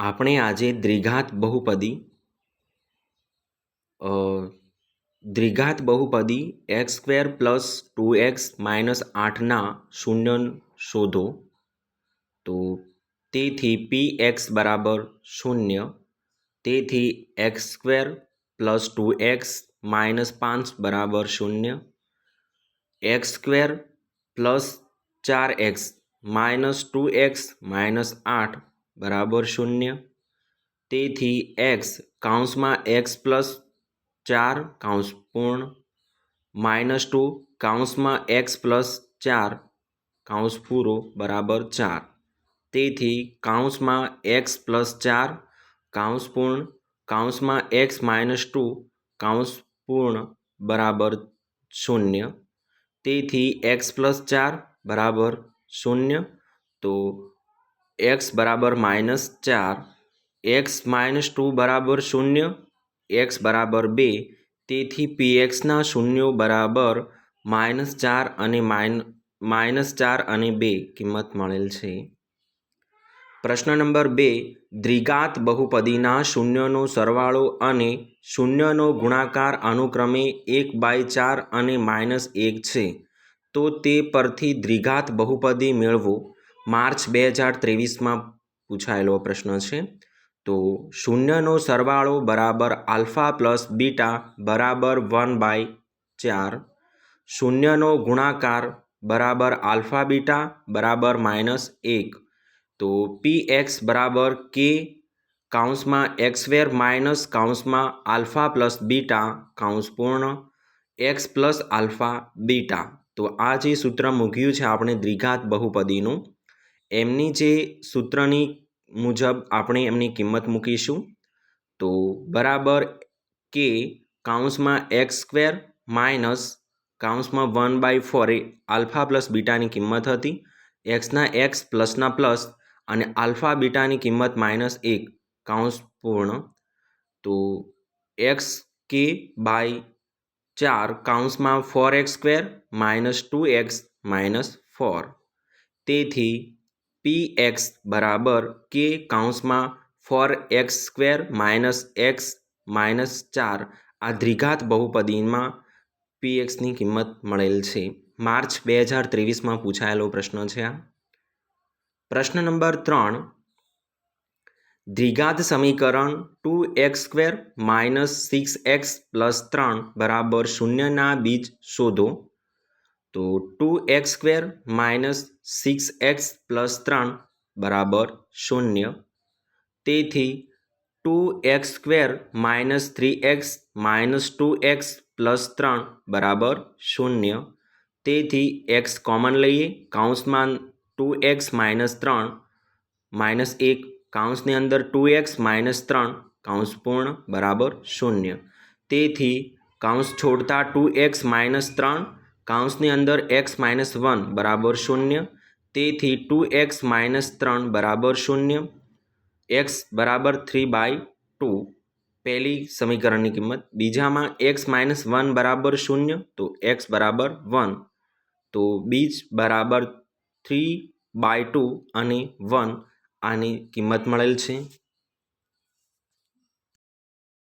આપણે આજે દ્વિઘાત બહુપદી દ્વિઘાત બહુપદી x square plus two x minus આઠના શૂન્ય શોધો. તો તેથી પી એક્સ બરાબર શૂન્ય, તેથી x square plus two x minus પાંચ બરાબર શૂન્ય એક્સ સ્ક્વેર પ્લસ ચાર x minus two x minus આઠ બરાબર શૂન્ય. તેથી એક્સ કાઉન્સમાં એક્સ પ્લસ ચાર કાઉન્સ પૂર્ણ. માઇનસ ટુ કાઉન્સમાં એક્સ પ્લસ ચાર કાઉન્સ પૂરો બરાબર ચાર. તેથી કાઉન્સમાં એક્સ પ્લસ ચાર કાઉન્સ પૂર્ણ. કાઉન્સમાં એક્સ માઇનસ ટુ કાઉન્સ પૂર્ણ બરાબર શૂન્ય. તેથી એક્સ પ્લસ ચાર બરાબર શૂન્ય. તો એક્સ બરાબર માઇનસ ચાર એક્સ માઇનસ ટુ બરાબર શૂન્ય એક્સ બરાબર બે, તેથી પી એક્સના શૂન્યો બરાબર માઇનસ ચાર અને માઇન માઇનસ ચાર અને બે કિંમત મળેલ છે. પ્રશ્ન નંબર બે, દ્વિઘાત બહુપદીના શૂન્યનો સરવાળો અને શૂન્યનો ગુણાકાર અનુક્રમે એક બાય ચાર અને માઇનસ એક છે. તો તે પરથી દ્વિઘાત બહુપદી મેળવો. માર્ચ બે હજાર ત્રેવીસમાં પૂછાયેલો પ્રશ્ન છે. તો શૂન્યનો સરવાળો બરાબર આલ્ફા પ્લસ બીટા બરાબર વન બાય ચાર. શૂન્યનો ગુણાકાર બરાબર આલ્ફા બીટા બરાબર માઇનસ એક. તો પી એક્સ બરાબર કે કાઉન્સમાં એક્સ સ્ક્વેર માઇનસ કાઉન્સમાં આલ્ફા પ્લસ બીટા કાઉન્સ પૂર્ણ, એક્સ પ્લસ આલ્ફા બીટા. તો આ જે સૂત્ર મૂક્યું છે આપણે દ્વિઘાત બહુપદીનું એમની જે સૂત્રની મુજબ આપણે એમની કિંમત મૂકીશું, તો બરાબર કે કાઉન્સમાં એક્સ સ્ક્વેર માઇનસ કાઉન્સમાં વન બાય ફોર એ આલ્ફા પ્લસ બીટાની કિંમત હતી એક્સના એક્સ પ્લસના પ્લસ અને આલ્ફા બીટાની કિંમત માઇનસ એક કાઉન્સ પૂર્ણ, તો એક્સ કે બાય ચાર કાઉન્સમાં four x square minus two x minus four તેથી પી એક્સ બરાબર કે કાઉન્સમાં four x square minus x minus ચાર આ દ્વિઘાત બહુપદીમાં પી એક્સની કિંમત મળેલ છે. માર્ચ બે હજાર ત્રેવીસમાં પૂછાયેલો પ્રશ્ન છે આ. પ્રશ્ન નંબર ત્રણ. દ્વિઘાત સમીકરણ two x square minus six x plus ત્રણ બરાબર શૂન્યના બીજ શોધો. તો two x square minus six x plus ત્રણ બરાબર શૂન્ય તેથી two x square minus three x minus two x plus ત્રણ બરાબર શૂન્ય તેથી એક્સ કોમન લઈએ કાઉન્સમાં ટુ એક્સ માઇનસ ત્રણ માઇનસ એક કાઉન્સની અંદર ટુ એક્સ માઇનસ ત્રણ કાઉન્સ પૂર્ણ બરાબર શૂન્ય તેથી કાઉન્સ છોડતા ટુ એક્સ માઇનસ ત્રણ કાઉન્સની અંદર એક્સ માઇનસ વન બરાબર શૂન્ય, તેથી ટુ એક્સ માઇનસ ત્રણ બરાબર શૂન્ય એક્સ બરાબર થ્રી બાય ટુ પહેલી સમીકરણની કિંમત, બીજામાં એક્સ માઇનસ વન બરાબર શૂન્ય, તો એક્સ બરાબર વન તો બીજ બરાબર થ્રી બાય ટુ અને વન આની કિંમત મળેલ છે.